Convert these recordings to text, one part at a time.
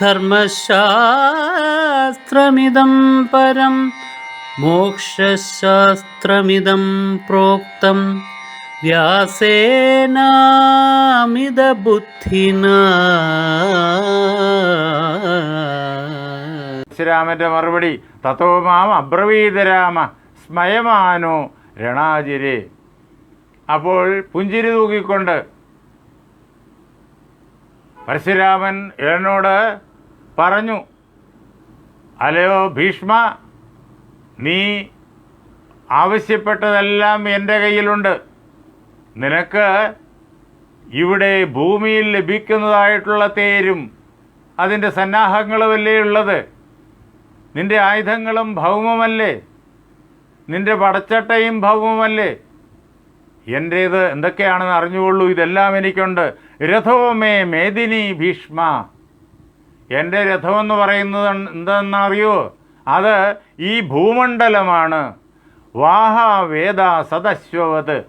ധർമ്മശാസ്ത്രമിദം പരം മോക്ഷശാസ്ത്രമിതം പ്രോക്തം. വ്യാസേനാമിതബുദ്ധിനാ. ശ്രീരാമന്റെ മറുപടി തത്തോ മാം അബ്രവീത രാമ സ്മയമാനോ രണാചിരേ അപ്പോൾ പുഞ്ചിരി തൂക്കിക്കൊണ്ട് പരശുരാമൻ എന്നോട് പറഞ്ഞു അലയോ ഭീഷ്മ നീ ആവശ്യപ്പെട്ടതെല്ലാം എന്റെ കയ്യിലുണ്ട്. നിനക്ക് ഇവിടെ ഭൂമിയിൽ ലഭിക്കുന്നതായിട്ടുള്ള തേരും അതിന്റെ സന്നാഹങ്ങളുമല്ലേ ഉള്ളത്? നിന്റെ ആയുധങ്ങളും ഭൗമമല്ലേ? നിന്റെ പടച്ചട്ടയും ഭൗമമല്ലേ? എന്റേത് എന്തൊക്കെയാണെന്ന് അറിഞ്ഞുകൊള്ളൂ ഇതെല്ലാം എനിക്കുണ്ട്. രഥോമേ മേദിനി ഭീഷ്മ. എന്റെ രഥമെന്ന് പറയുന്നത് എന്താണെന്നറിയോ അത് ഈ ഭൂമണ്ഡലമാണ്. വാഹ വേദ സദശ്വവത്.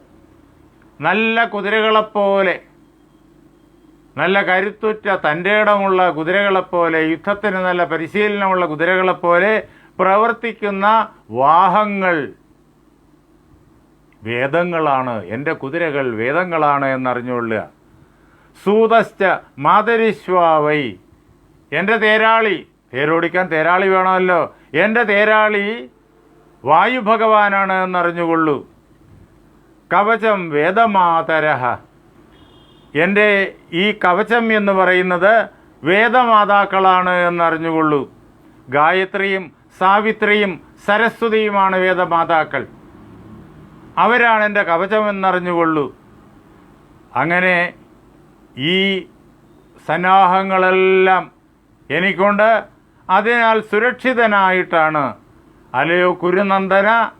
നല്ല കുതിരകളെപ്പോലെ നല്ല കരുത്തുറ്റ തന്റെ ഇടമുള്ള കുതിരകളെപ്പോലെ യുദ്ധത്തിന് നല്ല പരിശീലനമുള്ള കുതിരകളെപ്പോലെ പ്രവർത്തിക്കുന്ന വാഹങ്ങൾ. വേദങ്ങളാണ് എന്റെ കുതിരകൾ വേദങ്ങളാണ് എന്നറിഞ്ഞുകൊള്ളുക. സൂതശ്ച മാതരിശ്വാവൈ. എന്റെ തേരാളി തേരോടിക്കാൻ തേരാളി വേണമല്ലോ. എന്റെ തേരാളി വായു ഭഗവാനാണ് എന്നറിഞ്ഞുകൊള്ളൂ. കവചം വേദമാതരഹ. എന്റെ ഈ കവചം എന്ന് പറയുന്നത് വേദമാതാക്കളാണ് എന്നറിഞ്ഞുകൊള്ളൂ. ഗായത്രിയും സാവിത്രിയും സരസ്വതിയുമാണ് വേദമാതാക്കൾ. അവരാണ് എന്റെ കവചം എന്നറിഞ്ഞുകൊള്ളൂ. അങ്ങനെ ഈ സന്നാഹങ്ങളെല്ലാം എനിക്കുണ്ട്. അതിനാൽ സുരക്ഷിതനായിട്ടാണ്. അലയോ കുരുനന്ദന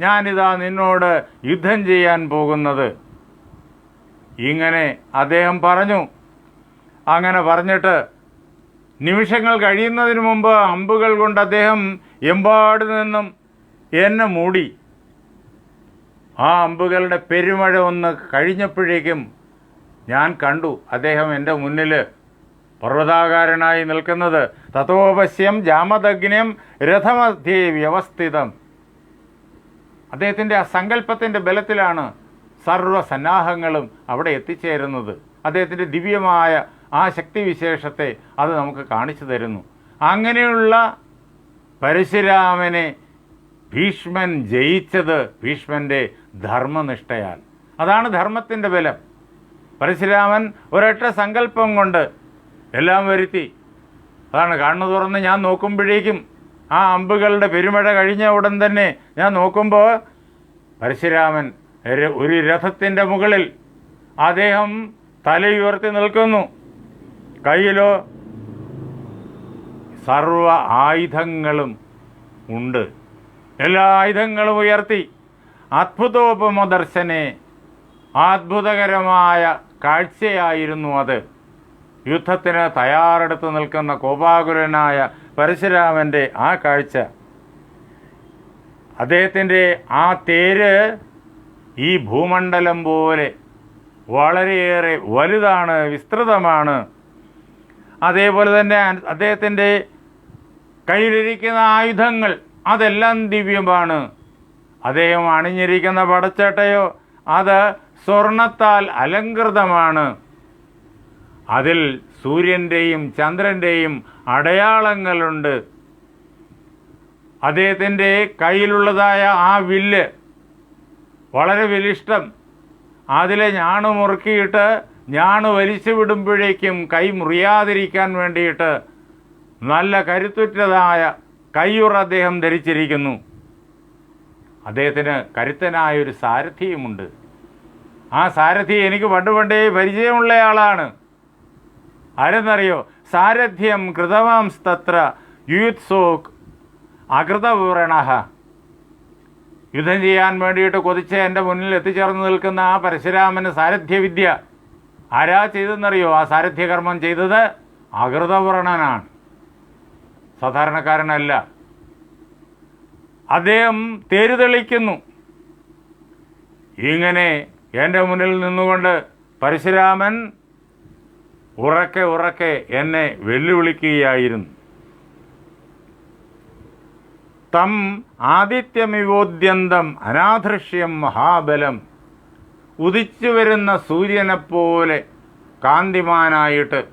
ഞാനിതാ നിന്നോട് യുദ്ധം ചെയ്യാൻ പോകുന്നത്. ഇങ്ങനെ അദ്ദേഹം പറഞ്ഞു. അങ്ങനെ പറഞ്ഞിട്ട് നിമിഷങ്ങൾ കഴിയുന്നതിന് മുമ്പ് അമ്പുകൾ കൊണ്ട് അദ്ദേഹം എമ്പാട് നിന്നും എന്നെ മൂടി. ആ അമ്പുകളുടെ പെരുമഴ ഒന്ന് കഴിഞ്ഞപ്പോഴേക്കും ഞാൻ കണ്ടു അദ്ദേഹം എന്റെ മുന്നിൽ പർവതാകാരനായി നിൽക്കുന്നത്. തത്വോപശ്യം ജാമദഗ്നം രഥമധ്യേ വ്യവസ്ഥിതം. അദ്ദേഹത്തിന്റെ ആ സങ്കല്പത്തിന്റെ ബലത്തിലാണ് സർവസന്നാഹങ്ങളും അവിടെ എത്തിച്ചേരുന്നത്. അദ്ദേഹത്തിന്റെ ദിവ്യമായ ആ ശക്തിവിശേഷത്തെ അത് നമുക്ക് കാണിച്ചു തരുന്നു. അങ്ങനെയുള്ള പരശുരാമനെ ഭീഷ്മൻ ജയിച്ചത് ഭീഷ്മന്റെ ധർമ്മനിഷ്ഠയാൽ. അതാണ് ധർമ്മത്തിന്റെ ബലം. പരശുരാമൻ ഒരൊറ്റ സങ്കല്പം കൊണ്ട് എല്ലാം വരുത്തി. അതാണ് കണ്ണു തുറന്ന് ഞാൻ നോക്കുമ്പോഴേക്കും ആ അമ്പുകളുടെ പെരുമഴ കഴിഞ്ഞ ഉടൻ തന്നെ ഞാൻ നോക്കുമ്പോൾ പരശുരാമൻ ഒരു- രഥത്തിന്റെ മുകളിൽ അദ്ദേഹം തലയുയർത്തി നിൽക്കുന്നു. കയ്യിലോ സർവ ആയുധങ്ങളും ഉണ്ട്. എല്ലാ ആയുധങ്ങളും ഉയർത്തി. അത്ഭുതോപമദർശനെ അത്ഭുതകരമായ കാഴ്ചയായിരുന്നു അത്. യുദ്ധത്തിന് തയ്യാറെടുത്ത് നിൽക്കുന്ന കോപാകുലനായ പരശുരാമന്റെ ആ കാഴ്ച. അദ്ദേഹത്തിന്റെ ആ തേര് ഈ ഭൂമണ്ഡലം പോലെ വളരെയേറെ വലുതാണ് വിസ്തൃതമാണ്. അതേപോലെ തന്നെ അദ്ദേഹത്തിന്റെ കയ്യിലിരിക്കുന്ന ആയുധങ്ങൾ അതെല്ലാം ദിവ്യമാണ്. അദ്ദേഹം അണിഞ്ഞിരിക്കുന്ന പടച്ചട്ടയോ അത് സ്വർണത്താൽ അലങ്കൃതമാണ് അതിൽ സൂര്യന്റെയും ചന്ദ്രന്റെയും അടയാളങ്ങളുണ്ട്. അദ്ദേഹത്തിന്റെ കയ്യിലുള്ളതായ ആ വില്ല് വളരെ വിലിഷ്ടം. അതിലെ ഞാണ് മുറുക്കിയിട്ട് ഞാണ് വലിച്ചു വിടുമ്പോഴേക്കും കൈ മുറിയാതിരിക്കാൻ വേണ്ടിയിട്ട് നല്ല കരുത്തുറ്റതായ കയ്യുറ അദ്ദേഹം ധരിച്ചിരിക്കുന്നു. അദ്ദേഹത്തിന് കരുത്തനായ ഒരു സാരഥിയുമുണ്ട്. ആ സാരഥി എനിക്ക് പണ്ട് പണ്ടേ പരിചയമുള്ളയാളാണ്. ആരെന്നറിയോ? സാരഥ്യം കൃതവാംസ്തത്ര യുയുത്സോക് അകൃതപൂരണ. യുദ്ധം ചെയ്യാൻ വേണ്ടിയിട്ട് കൊതിച്ച് എന്റെ മുന്നിൽ എത്തിച്ചേർന്ന് നിൽക്കുന്ന ആ പരശുരാമന് സാരഥ്യവിദ്യ. ആരാ ചെയ്തെന്നറിയോ ആ സാരഥ്യകർമ്മം ചെയ്തത് അകൃതപൂർണനാണ് സാധാരണക്കാരനല്ല. അദ്ദേഹം തേരുതെളിക്കുന്നു. ഇങ്ങനെ എന്റെ മുന്നിൽ നിന്നുകൊണ്ട് പരശുരാമൻ ഉറക്കെ ഉറക്കെ എന്നെ വെല്ലുവിളിക്കുകയായിരുന്നു. തം ആദിത്യമിവോദ്യന്തം അനാദൃശ്യം മഹാബലം. ഉദിച്ചു വരുന്ന സൂര്യനെപ്പോലെ കാന്തിമാനായിട്ട്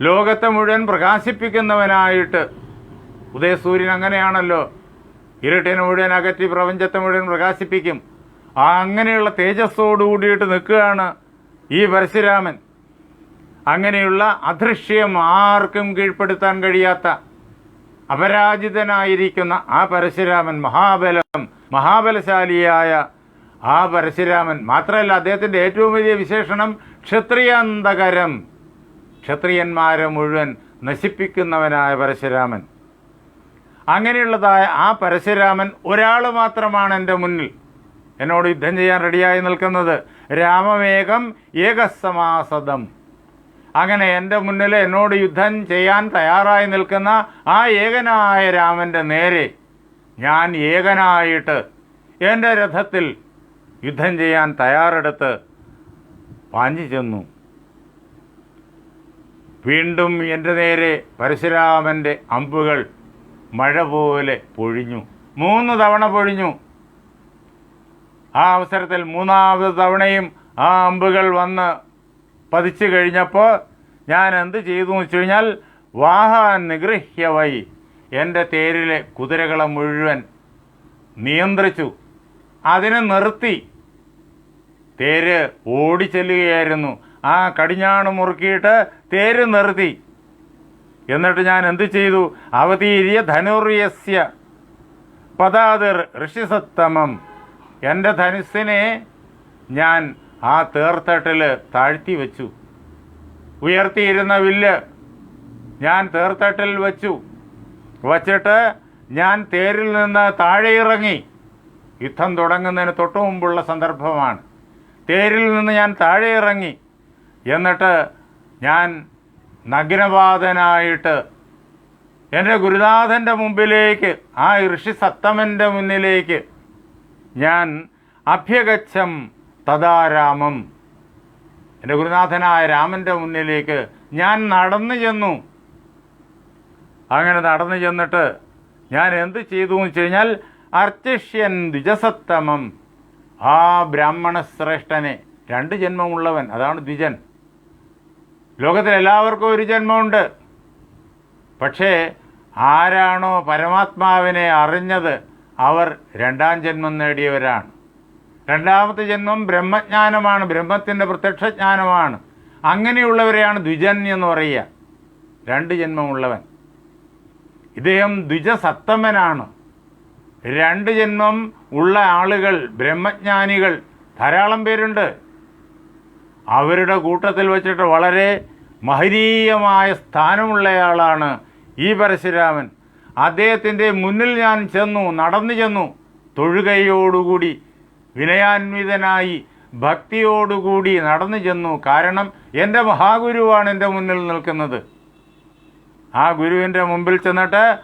ലോകത്തെ മുഴുവൻ പ്രകാശിപ്പിക്കുന്നവനായിട്ട്. ഉദയസൂര്യൻ അങ്ങനെയാണല്ലോ. ഇരുട്ടിനെ മുഴുവൻ അകറ്റി പ്രപഞ്ചത്തെ മുഴുവൻ പ്രകാശിപ്പിക്കും. ആ അങ്ങനെയുള്ള തേജസ്സോടു കൂടിയിട്ട് നിൽക്കുകയാണ് ഈ പരശുരാമൻ. അങ്ങനെയുള്ള അദൃശ്യം ആർക്കും കീഴ്പ്പെടുത്താൻ കഴിയാത്ത അപരാജിതനായിരിക്കുന്ന ആ പരശുരാമൻ മഹാബലം മഹാബലശാലിയായ ആ പരശുരാമൻ. മാത്രമല്ല അദ്ദേഹത്തിന്റെ ഏറ്റവും വലിയ വിശേഷണം ക്ഷത്രിയാന്തകരം. ക്ഷത്രിയന്മാരെ മുഴുവൻ നശിപ്പിക്കുന്നവനായ പരശുരാമൻ. അങ്ങനെയുള്ളതായ ആ പരശുരാമൻ ഒരാൾ മാത്രമാണ് എന്റെ മുന്നിൽ. എന്നോട് യുദ്ധം ചെയ്യാൻ റെഡിയായി നിൽക്കുന്നത് രാമമേകം ഏകസമാസദം അങ്ങനെ എന്റെ മുന്നിൽ എന്നോട് യുദ്ധം ചെയ്യാൻ തയ്യാറായി നിൽക്കുന്ന ആ ഏകനായ രാമന്റെ നേരെ ഞാൻ ഏകനായിട്ട് എന്റെ രഥത്തിൽ യുദ്ധം ചെയ്യാൻ തയ്യാറെടുത്ത് പാഞ്ഞു ചെന്നു. വീണ്ടും എന്റെ നേരെ പരശുരാമന്റെ അമ്പുകൾ മഴ പോലെ പൊഴിഞ്ഞു. മൂന്ന് തവണ പൊഴിഞ്ഞു. ആ അവസരത്തിൽ മൂന്നാമത് തവണയും ആ അമ്പുകൾ വന്ന് പതിച്ചു കഴിഞ്ഞപ്പോൾ ഞാൻ എന്ത് ചെയ്തു എന്ന് വെച്ച് കഴിഞ്ഞാൽ വാഹ നിഗൃഹ്യവൈ എന്റെ തേരിലെ കുതിരകളെ മുഴുവൻ നിയന്ത്രിച്ചു. അതിനെ നിർത്തി. തേര് ഓടിച്ചെല്ലുകയായിരുന്നു ആ കടിഞ്ഞാണ് മുറുക്കിയിട്ട് തേര് നിർത്തി. എന്നിട്ട് ഞാൻ എന്ത് ചെയ്തു? അവതീര്യ ധനുർയസ്യ. പദാതിർ ഋഷിസത്തമം. എന്റെ ധനുസ്സിനെ ഞാൻ ആ തേർത്തട്ടിൽ താഴ്ത്തി വച്ചു. ഉയർത്തിയിരുന്ന വില്ല് ഞാൻ തേർത്തട്ടിൽ വച്ചു. വച്ചിട്ട് ഞാൻ തേരിൽ നിന്ന് താഴെ ഇറങ്ങി യുദ്ധം തുടങ്ങുന്നതിന് തൊട്ടു മുമ്പുള്ള സന്ദർഭമാണ്. തേരിൽ നിന്ന് ഞാൻ താഴെ ഇറങ്ങി എന്നിട്ട് ഞാൻ നഗ്നപാതനായിട്ട് എന്റെ ഗുരുനാഥന്റെ മുമ്പിലേക്ക് ആ ഋഷി സത്തമന്റെ മുന്നിലേക്ക് ഞാൻ അഭ്യഗച്ഛം തദാരാമം. എന്റെ ഗുരുനാഥനായ രാമന്റെ മുന്നിലേക്ക് ഞാൻ നടന്നു ചെന്നു. അങ്ങനെ നടന്നു ചെന്നിട്ട് ഞാൻ എന്ത് ചെയ്തു എന്ന് വെച്ച് കഴിഞ്ഞാൽ അർച്ചിഷ്യൻ ദ്വിജസത്തമം. ആ ബ്രാഹ്മണശ്രേഷ്ഠനെ രണ്ട് ജന്മമുള്ളവൻ അതാണ് ദ്വിജൻ. ലോകത്തിൽ എല്ലാവർക്കും ഒരു ജന്മമുണ്ട്. പക്ഷേ ആരാണോ പരമാത്മാവിനെ അറിഞ്ഞത് അവർ രണ്ടാം ജന്മം നേടിയവരാണ്. രണ്ടാമത്തെ ജന്മം ബ്രഹ്മജ്ഞാനമാണ് ബ്രഹ്മത്തിന്റെ പ്രത്യക്ഷജ്ഞാനമാണ്. അങ്ങനെയുള്ളവരെയാണ് ദ്വിജൻ എന്ന് പറയുക. രണ്ട് ജന്മമുള്ളവൻ. ഇദ്ദേഹം ദ്വിജസത്തമനാണ്. രണ്ട് ജന്മം ഉള്ള ആളുകൾ ബ്രഹ്മജ്ഞാനികൾ ധാരാളം പേരുണ്ട്. അവരുടെ കൂട്ടത്തിൽ വച്ചിട്ട് വളരെ മഹനീയമായ സ്ഥാനമുള്ളയാളാണ് ഈ പരശുരാമൻ. അദ്ദേഹത്തിന്റെ മുന്നിൽ ഞാൻ ചെന്നു നടന്നു ചെന്നു. തൊഴുകയോടുകൂടി വിനയാന്വിതനായി ഭക്തിയോടുകൂടി നടന്നു ചെന്നു. കാരണം എന്റെ മഹാഗുരുവാണ് എന്റെ മുന്നിൽ നിൽക്കുന്നത്. ആ ഗുരുവിന്റെ മുമ്പിൽ ചെന്നിട്ട്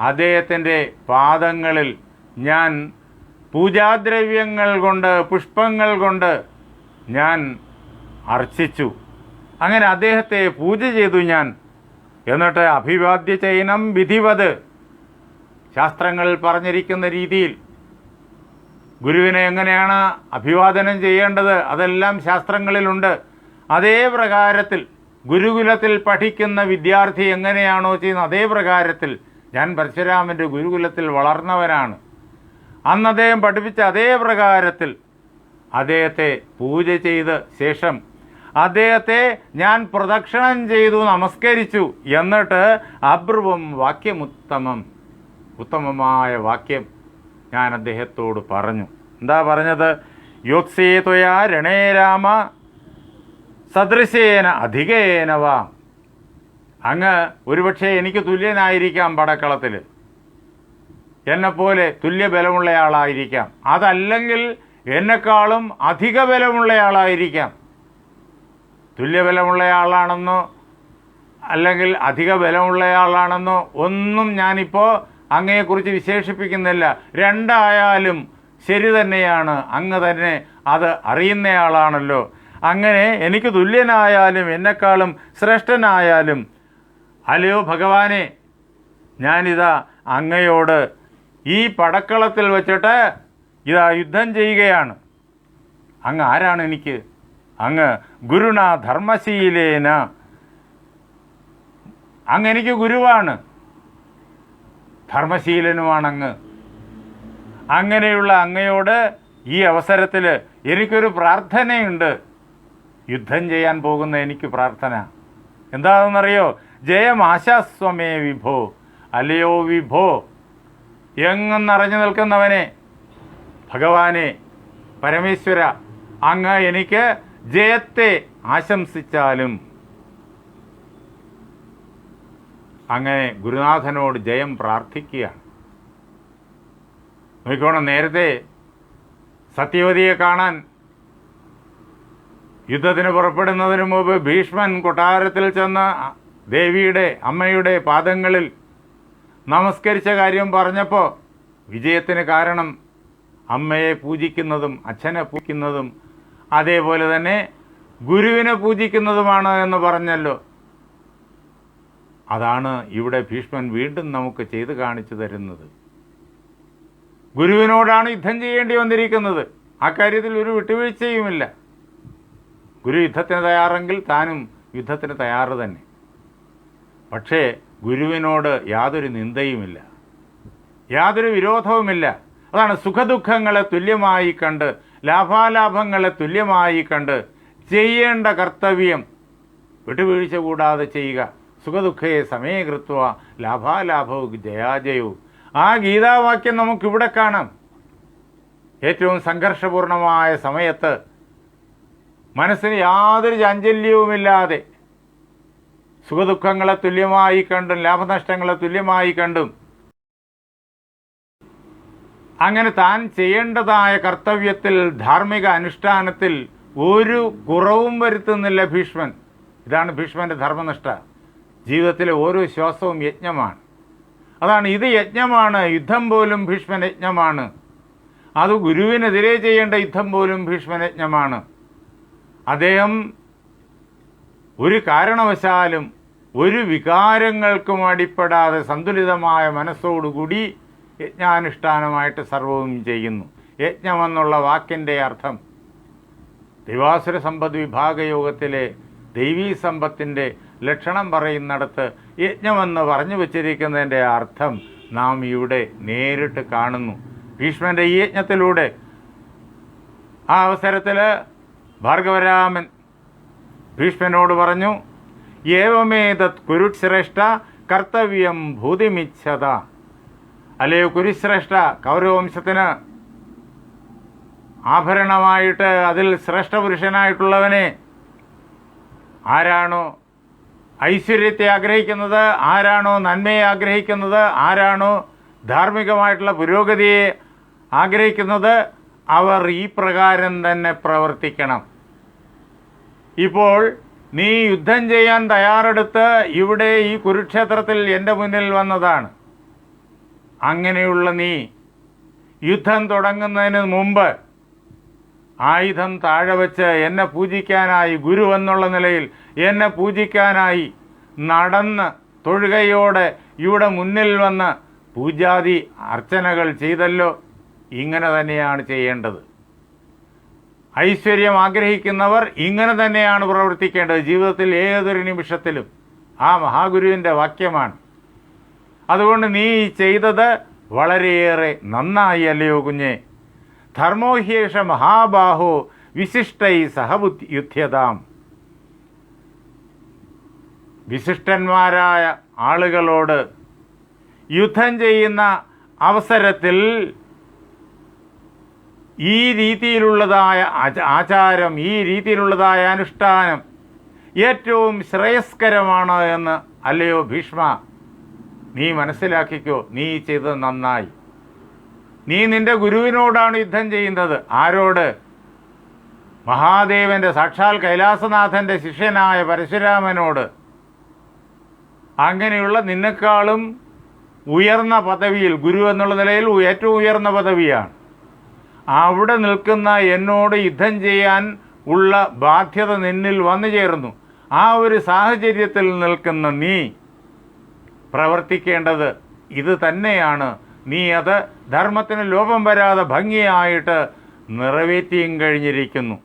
അദ്ദേഹത്തിന്റെ പാദങ്ങളിൽ ഞാൻ പൂജാദ്രവ്യങ്ങൾ കൊണ്ട് പുഷ്പങ്ങൾ കൊണ്ട് ഞാൻ അർച്ചിച്ചു. അങ്ങനെ അദ്ദേഹത്തെ പൂജ ചെയ്തു ഞാൻ. എന്നിട്ട് അഭിവാദ്യ ചൈനം വിധിവത്. ശാസ്ത്രങ്ങൾ പറഞ്ഞിരിക്കുന്ന രീതിയിൽ ഗുരുവിനെ എങ്ങനെയാണ് അഭിവാദനം ചെയ്യേണ്ടത്? അതെല്ലാം ശാസ്ത്രങ്ങളിലുണ്ട്. അതേ പ്രകാരത്തിൽ ഗുരുകുലത്തിൽ പഠിക്കുന്ന വിദ്യാർത്ഥി എങ്ങനെയാണോ ചെയ്യുന്നത്? അതേ പ്രകാരത്തിൽ ഞാൻ പരശുരാമന്റെ ഗുരുകുലത്തിൽ വളർന്നവനാണ്. അന്ന് അദ്ദേഹം പഠിപ്പിച്ച അതേ പ്രകാരത്തിൽ അദ്ദേഹത്തെ പൂജ ചെയ്ത് ശേഷം അദ്ദേഹത്തെ ഞാൻ പ്രദക്ഷിണം ചെയ്തു നമസ്കരിച്ചു. എന്നിട്ട് അബ്രുവം വാക്യമുത്തമം ഉത്തമമായ വാക്യം ഞാൻ അദ്ദേഹത്തോട് പറഞ്ഞു. എന്താ പറഞ്ഞത്? യോത്സേത്വയാ രണേ രാമ സദൃശേന അധികേനവാ അങ്ങ് ഒരുപക്ഷെ എനിക്ക് തുല്യനായിരിക്കാം പടക്കളത്തിൽ. എന്നെപ്പോലെ തുല്യ ബലമുള്ളയാളായിരിക്കാം അതല്ലെങ്കിൽ എന്നെക്കാളും അധിക ബലമുള്ളയാളായിരിക്കാം തുല്യബലമുള്ളയാളാണെന്നോ അല്ലെങ്കിൽ അധിക ബലമുള്ളയാളാണെന്നോ ഒന്നും ഞാനിപ്പോൾ അങ്ങയെക്കുറിച്ച് വിശേഷിപ്പിക്കുന്നില്ല. രണ്ടായാലും ശരി തന്നെയാണ്. അങ്ങ് തന്നെ അത് അറിയുന്നയാളാണല്ലോ. അങ്ങനെ എനിക്ക് തുല്യനായാലും എന്നെക്കാളും ശ്രേഷ്ഠനായാലും അല്ലയോ ഭഗവാനെ ഞാനിതാ അങ്ങയോട് ഈ പടക്കളത്തിൽ വെച്ചിട്ട് ഇതാ യുദ്ധം ചെയ്യുകയാണ്. അങ്ങ് ആരാണ് എനിക്ക്? അങ്ങ് ഗുരുണ ധർമ്മശീലേന. അങ്ങ് എനിക്ക് ഗുരുവാണ്. ധർമ്മശീലനുമാണ് അങ്ങ് അങ്ങനെയുള്ള അങ്ങയോട് ഈ അവസരത്തിൽ എനിക്കൊരു പ്രാർത്ഥനയുണ്ട്. യുദ്ധം ചെയ്യാൻ പോകുന്ന എനിക്ക് പ്രാർത്ഥന. എന്താണെന്നറിയോ? ജയം ആശാസ്വമേ വിഭോ അല്ലയോ വിഭോ. എങ്ങും നിറഞ്ഞു നിൽക്കുന്നവനെ? ഭഗവാനെ പരമേശ്വര അങ്ങ് എനിക്ക് ജയത്തെ ആശംസിച്ചാലും. അങ്ങനെ ഗുരുനാഥനോട് ജയം പ്രാർത്ഥിക്കുകയാണ്. നോക്കിക്കോണം നേരത്തെ സത്യവതിയെ കാണാൻ യുദ്ധത്തിന് പുറപ്പെടുന്നതിന് മുമ്പ് ഭീഷ്മൻ കൊട്ടാരത്തിൽ ചെന്ന് ദേവിയുടെ അമ്മയുടെ പാദങ്ങളിൽ നമസ്കരിച്ച കാര്യം പറഞ്ഞപ്പോൾ വിജയത്തിന് കാരണം അമ്മയെ പൂജിക്കുന്നതും അച്ഛനെ പൂജിക്കുന്നതും അതേപോലെ തന്നെ ഗുരുവിനെ പൂജിക്കുന്നതുമാണ് എന്ന് പറഞ്ഞല്ലോ. അതാണ് ഇവിടെ ഭീഷ്മൻ വീണ്ടും നമുക്ക് ചെയ്തു കാണിച്ചു തരുന്നത്. ഗുരുവിനോടാണ് യുദ്ധം ചെയ്യേണ്ടി വന്നിരിക്കുന്നത്. ആ കാര്യത്തിൽ ഒരു വിട്ടുവീഴ്ചയുമില്ല. ഗുരു യുദ്ധത്തിന് തയ്യാറെങ്കിൽ താനും യുദ്ധത്തിന് തയ്യാറ് തന്നെ. പക്ഷേ ഗുരുവിനോട് യാതൊരു നിന്ദയുമില്ല. യാതൊരു വിരോധവുമില്ല. അതാണ് സുഖദുഃഖങ്ങളെ തുല്യമായി കണ്ട് ലാഭാലാഭങ്ങളെ തുല്യമായി കണ്ട് ചെയ്യേണ്ട കർത്തവ്യം. വിട്ടുവീഴ്ച കൂടാതെ ചെയ്യുക. സുഖദുഃഖയെ സമയകൃത്വ ലാഭാലാഭവും ജയാജയവും ആ ഗീതാവാക്യം നമുക്കിവിടെ കാണാം. ഏറ്റവും സംഘർഷപൂർണമായ സമയത്ത് മനസ്സിന് യാതൊരു ചാഞ്ചല്യവുമില്ലാതെ സുഖദുഃഖങ്ങളെ തുല്യമായി കണ്ടും ലാഭനഷ്ടങ്ങളെ തുല്യമായി കണ്ടും അങ്ങനെ താൻ ചെയ്യേണ്ടതായ കർത്തവ്യത്തിൽ ധാർമ്മിക അനുഷ്ഠാനത്തിൽ ഒരു കുറവും വരുത്തുന്നില്ല ഭീഷ്മൻ. ഇതാണ് ഭീഷ്മന്റെ ധർമ്മനിഷ്ഠ. ജീവിതത്തിലെ ഓരോ ശ്വാസവും യജ്ഞമാണ്. അതാണ് ഇത് യജ്ഞമാണ് യുദ്ധം പോലും ഭീഷ്മൻ യജ്ഞമാണ്. അത് ഗുരുവിനെതിരെ ചെയ്യേണ്ട യുദ്ധം പോലും ഭീഷ്മൻ യജ്ഞമാണ്. അദ്ദേഹം ഒരു കാരണവശാലും ഒരു വികാരങ്ങൾക്കും അടിപ്പെടാതെ സന്തുലിതമായ മനസ്സോടുകൂടി യജ്ഞാനുഷ്ഠാനമായിട്ട് സർവവും ചെയ്യുന്നു. യജ്ഞമെന്നുള്ള വാക്കിന്റെ അർത്ഥം ദൈവാസുര സമ്പദ് വിഭാഗയോഗത്തിലെ ദൈവീ സമ്പത്തിന്റെ ലക്ഷണം പറയുന്നിടത്ത് യജ്ഞമെന്ന് പറഞ്ഞു വച്ചിരിക്കുന്നതിന്റെ അർത്ഥം നാം ഇവിടെ നേരിട്ട് കാണുന്നു. ഭീഷ്മന്റെ ഈ യജ്ഞത്തിലൂടെ ആ അവസരത്തിൽ ഭാർഗവരാമൻ ഭീഷ്മനോട് പറഞ്ഞു ഏവമേതത് കുരുശ്രേഷ്ഠ കർത്തവ്യം ഭൂതിമിച്ഛത. അല്ലയോ കുരുശ്രേഷ്ഠ കൗരവംശത്തിന് ആഭരണമായിട്ട് അതിൽ ശ്രേഷ്ഠ പുരുഷനായിട്ടുള്ളവനെ ആരാണോ ഐശ്വര്യത്തെ ആഗ്രഹിക്കുന്നത് ആരാണോ നന്മയെ ആഗ്രഹിക്കുന്നത് ആരാണോ ധാർമ്മികമായിട്ടുള്ള പുരോഗതിയെ ആഗ്രഹിക്കുന്നത് അവർ ഈ പ്രകാരം തന്നെ പ്രവർത്തിക്കണം. ഇപ്പോൾ നീ യുദ്ധം ചെയ്യാൻ തയ്യാറെടുത്ത് ഇവിടെ ഈ കുരുക്ഷേത്രത്തിൽ എന്റെ മുന്നിൽ വന്നതാണ്. അങ്ങനെയുള്ള നീ യുദ്ധം തുടങ്ങുന്നതിന് മുമ്പ് ആയുധം താഴെ വെച്ച് എന്നെ പൂജിക്കാനായി ഗുരു എന്നുള്ള നിലയിൽ എന്നെ പൂജിക്കാനായി നടന്ന് തൊഴുകയോടെ ഇവിടെ മുന്നിൽ വന്ന് പൂജാതി അർച്ചനകൾ ചെയ്തല്ലോ. ഇങ്ങനെ തന്നെയാണ് ചെയ്യേണ്ടത്. ഐശ്വര്യം ആഗ്രഹിക്കുന്നവർ ഇങ്ങനെ തന്നെയാണ് പ്രവർത്തിക്കേണ്ടത്. ജീവിതത്തിൽ ഏതൊരു നിമിഷത്തിലും ആ മഹാഗുരുവിന്റെ വാക്യമാണ്. അതുകൊണ്ട് നീ ചെയ്തത് വളരെയേറെ നന്നായി അല്ലയോ കുഞ്ഞെ? ധർമ്മോഹ്യേഷ മഹാബാഹോ വിശിഷ്ടൈ സഹ യുദ്ധ്യതാം. വിശിഷ്ടന്മാരായ ആളുകളോട് യുദ്ധം ചെയ്യുന്ന അവസരത്തിൽ ഈ രീതിയിലുള്ളതായ ആചാരം ഈ രീതിയിലുള്ളതായ അനുഷ്ഠാനം ഏറ്റവും ശ്രേയസ്കരമാണ് എന്ന് അല്ലയോ ഭീഷ്മ? നീ മനസ്സിലാക്കിക്കോ നീ ചെയ്തത് നന്നായി. നീ നിന്റെ ഗുരുവിനോടാണ് യുദ്ധം ചെയ്യുന്നത്. ആരോട്? മഹാദേവന്റെ സാക്ഷാൽ കൈലാസനാഥന്റെ ശിഷ്യനായ പരശുരാമനോട്. അങ്ങനെയുള്ള നിന്നെക്കാളും ഉയർന്ന പദവിയിൽ ഗുരു എന്നുള്ള നിലയിൽ ഏറ്റവും ഉയർന്ന പദവിയാണ്. അവിടെ നിൽക്കുന്ന എന്നോട് യുദ്ധം ചെയ്യാൻ ഉള്ള ബാധ്യത നിന്നിൽ വന്നു ചേർന്നു. ആ ഒരു സാഹചര്യത്തിൽ നിൽക്കുന്ന നീ പ്രവർത്തിക്കേണ്ടത് ഇത് തന്നെയാണ്. നീ അത് ധർമ്മത്തിന് ലോപം വരാതെ ഭംഗിയായിട്ട് നിറവേറ്റിയും കഴിഞ്ഞിരിക്കുന്നു.